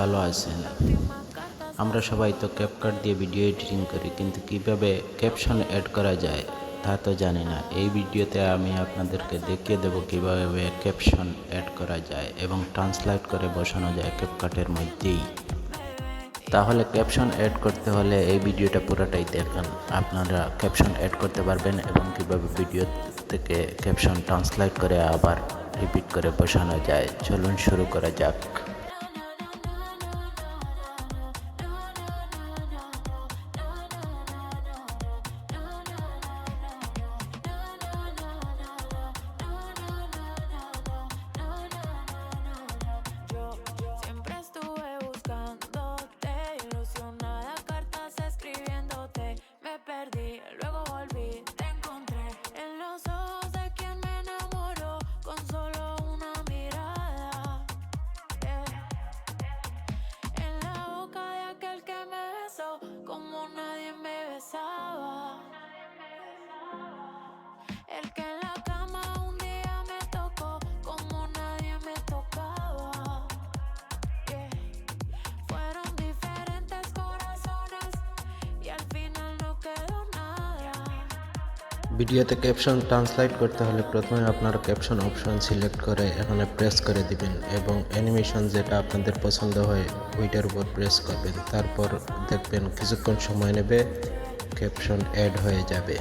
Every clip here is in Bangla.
ভালো আছেন? আমরা সবাই তো ক্যাপকাট দিয়ে ভিডিও এডিটিং করি, কিন্তু কীভাবে ক্যাপশন অ্যাড করা যায় তা তো জানি না। এই ভিডিওতে আমি আপনাদেরকে দেখিয়ে দেব কীভাবে ক্যাপশন অ্যাড করা যায় এবং ট্রান্সলেট করে বসানো যায় ক্যাপকাটের মধ্যেই। তাহলে ক্যাপশন অ্যাড করতে হলে এই ভিডিওটা পুরোটাই দেখেন। আপনারা ক্যাপশন অ্যাড করতে পারবেন এবং কীভাবে ভিডিও থেকে ক্যাপশন ট্রান্সলেট করে আবার রিপিট করে বসানো যায়। চলুন শুরু করা যাক। ভিডিওতে ক্যাপশন ট্রান্সলেট করতে হলে প্রথমে আপনারা ক্যাপশন অপশন সিলেক্ট করে এখানে প্রেস করে দিবেন এবং অ্যানিমেশন যেটা আপনাদের পছন্দ হয়, ওইটার উপর প্রেস করবেন। তারপর দেখবেন কিছুক্ষণ সময় নেবে ক্যাপশন অ্যাড হয়ে যাবে।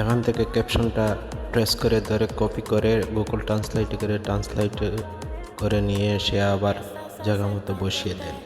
এখান থেকে ক্যাপশনটা প্রেস করে ধরে কপি করে গুগল ট্রান্সলেট করে ট্রান্সলেট করে নিয়ে এসে আবার জায়গা মতো বসিয়ে দেন।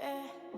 Eh.